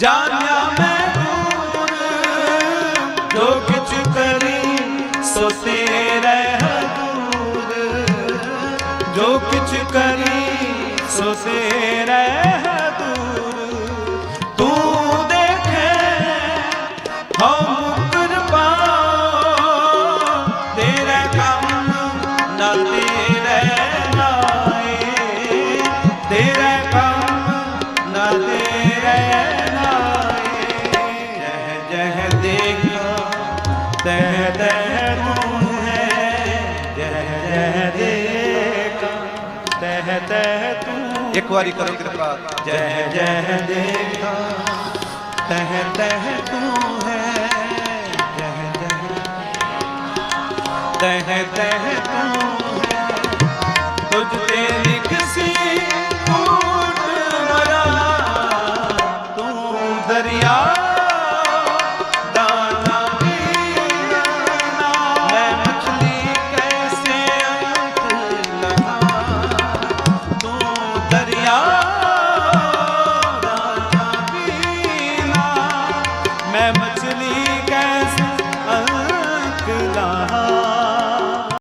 ਜਾਣਿਆ ਮੈਂ ਦੂਰ ਜੋ ਕਿਛ ਕਰੀ ਸੋ ਤੇਰਾ ਦੂਰ। ਜੋ ਕਿਛ ਕਰੀ ਸੋ ਤੇਰਾ ਦੂਰ। ਤੂੰ ਦੇਖੇ ਹਉ ਮੁਕਰ ਪਾਉ ਤੇਰੇ ਕੰਮ ਨਾ ਤੇਰੇ ਨਾਏ। ਤੇਰੇ ਕੰਮ ਇੱਕ ਵਾਰੀ ਕਰੋ ਕਿਰਪਾ ਜਹ ਜਹ ਦੇਖਾ ਤਹ ਤਹ ਤੂੰ ਹੈ। ਜਹ ਜਹ ਤਹ ਤਹ ਤੂੰ ਹੈ। ਤੁਝ ਮਛਲੀ ਕੈਸੇ ਅੰਕ ਲਾ